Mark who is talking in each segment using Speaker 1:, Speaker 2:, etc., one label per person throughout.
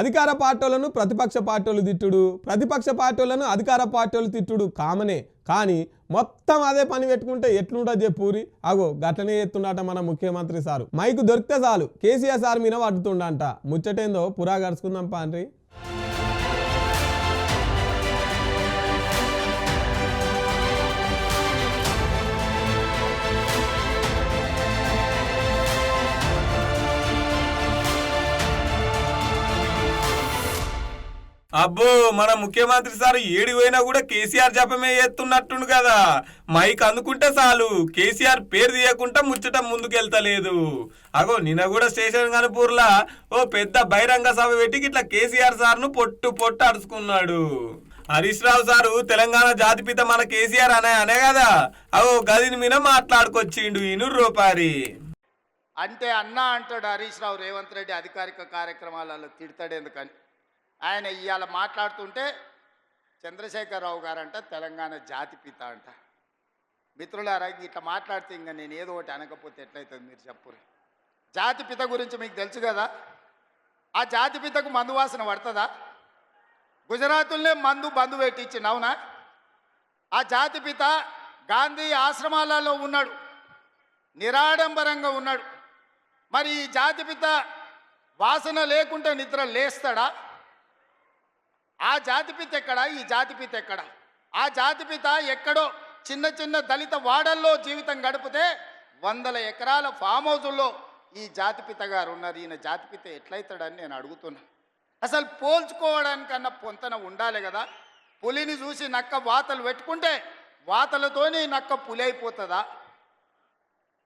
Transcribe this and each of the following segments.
Speaker 1: అధికార పార్టీలను ప్రతిపక్ష పార్టీలు తిట్టుడు. ప్రతిపక్ష పార్టీలను అధికార పార్టీలు తిట్టుడు కామనే. కానీ మొత్తం అదే పని పెట్టుకుంటే ఎట్లుంటో చెప్పురి అగో గట్లనే ఎత్తుండట మన ముఖ్యమంత్రి సారు. మైకు దొరికితే చాలు. కేసీఆర్ సార్ మీద పడుతుండంట. ముచ్చటేందో పురా గడుచుకుందాం పాండ్రి.
Speaker 2: అబ్బో మన ముఖ్యమంత్రి సార్ ఏడిపోయినా కూడా కేసీఆర్ జపమే ఎత్తున్నట్టుండు కదా. మైక్ అందుకుంటే చాలు. కేసీఆర్ పేరు తీయకుండా ముచ్చట ముందుకెళ్తలేదు. అగో నిన్న కూడా స్టేషన్ కనుపూర్లా ఓ పెద్ద బహిరంగ సభ పెట్టి ఇట్లా కేసీఆర్ సార్ను పొట్టు పొట్టు అడుచుకున్నాడు. హరీష్ రావు సారు తెలంగాణ జాతిపిత మన కేసీఆర్ అనే అనే కదా. అగో గదిని మీద మాట్లాడుకొచ్చిండు ఇనురు రూపారి.
Speaker 3: అంటే అన్న అంటాడు హరీష్ రావు రేవంత్ రెడ్డి అధికారిక కార్యక్రమాలలో తిడతాడు ఎందుకని ఆయన ఇవాళ మాట్లాడుతుంటే చంద్రశేఖరరావు గారంట తెలంగాణ జాతిపిత అంట. మిత్రులారా ఇట్లా మాట్లాడితే ఇంకా నేను ఏదో ఒకటి అనకపోతే ఎట్లయితుంది మీరు చెప్పురు జాతిపిత గురించి మీకు తెలుసు కదా? ఆ జాతిపితకు మందు వాసన పడుతుందా? గుజరాతులనే మందు బంధు పెట్టించింది అవునా? ఆ జాతిపిత గాంధీ ఆశ్రమాలలో ఉన్నాడు నిరాడంబరంగా ఉన్నాడు. మరి ఈ జాతిపిత వాసన లేకుంటే నిద్ర లేస్తాడా? ఆ జాతిపిత ఎక్కడ? ఈ జాతిపిత ఎక్కడ? ఆ జాతిపిత ఎక్కడో చిన్న చిన్న దళిత వాడల్లో జీవితం గడిపితే వందల ఎకరాల ఫామ్ హౌజుల్లో ఈ జాతిపిత గారు ఉన్నారు. ఈయన జాతిపిత ఎట్లయితాడని నేను అడుగుతున్నా. అసలు పోల్చుకోవడానికన్నా పొంతన ఉండాలి కదా. పులిని చూసి నక్క వాతలు పెట్టుకుంటే వాతలతోనే నక్క పులి అయిపోతుందా?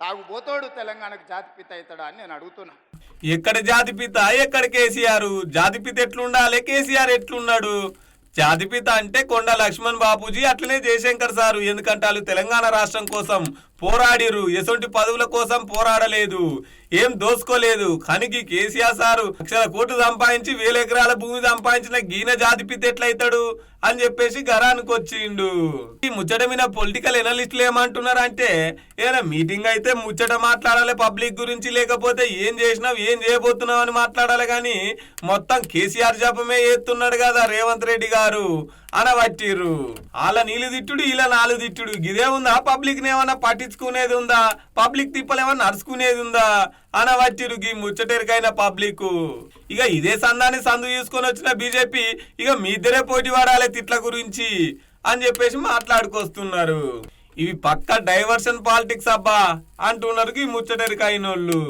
Speaker 3: తాగుబోతోడు తెలంగాణకు జాతిపిత అవుతాడా అని నేను అడుగుతున్నా.
Speaker 2: ఎక్కడ జాతిపిత ఎక్కడ కేసీఆర్? జాతిపిత ఎట్లుండాలి? కేసీఆర్ ఎట్లున్నాడు? జాతిపిత అంటే కొండ లక్ష్మణ్ బాపూజీ అట్లనే జయశంకర్ సారు. ఎందుకంటే వాళ్ళు తెలంగాణ రాష్ట్రం కోసం పోరాడిరు. ఎటువంటి పదవుల కోసం పోరాడలేదు. ఏం దోసుకోలేదు. కనికి కేసీఆర్ సారు లక్షల కోట్లు సంపాదించి వేల ఎకరాల భూమి సంపాదించిన గీన జాతిపిత ఎట్లయితాడు అని చెప్పేసి గరానికి వచ్చిండు. ఈ ముచ్చట మీద పొలిటికల్ ఎనలిస్టులు ఏమంటున్నారంటే ఏదైనా మీటింగ్ అయితే ముచ్చట మాట్లాడాలి పబ్లిక్ గురించి లేకపోతే ఏం చేసినావు ఏం చేయబోతున్నావు అని మాట్లాడాలి కానీ మొత్తం కేసీఆర్ జపమే ఎత్తున్నాడు కదా రేవంత్ రెడ్డి గారు. అనబట్టిర్రు వాళ్ళ నీళ్ళు తిట్టుడు ఇలా నాలుగు తిట్టుడు. గిదే ఉందా? పబ్లిక్ ఏమన్నా పట్టించుకునేది ఉందా? పబ్లిక్ తిప్పలేమన్నా నడుచుకునేది ఉందా? అనబట్టిరు గీ ముచ్చటెరికైన పబ్లిక్ ఇక ఇదే సందాన్ని సందు తీసుకొని వచ్చిన బీజేపీ ఇక మీ ఇద్దరే పోటీ పడాలి తిట్ల గురించి అని చెప్పేసి మాట్లాడుకొస్తున్నారు. ఇవి పక్క డైవర్షన్ పాలిటిక్స్ అబ్బా అంటున్నారు ఈ ముచ్చటెరికైనోళ్ళు.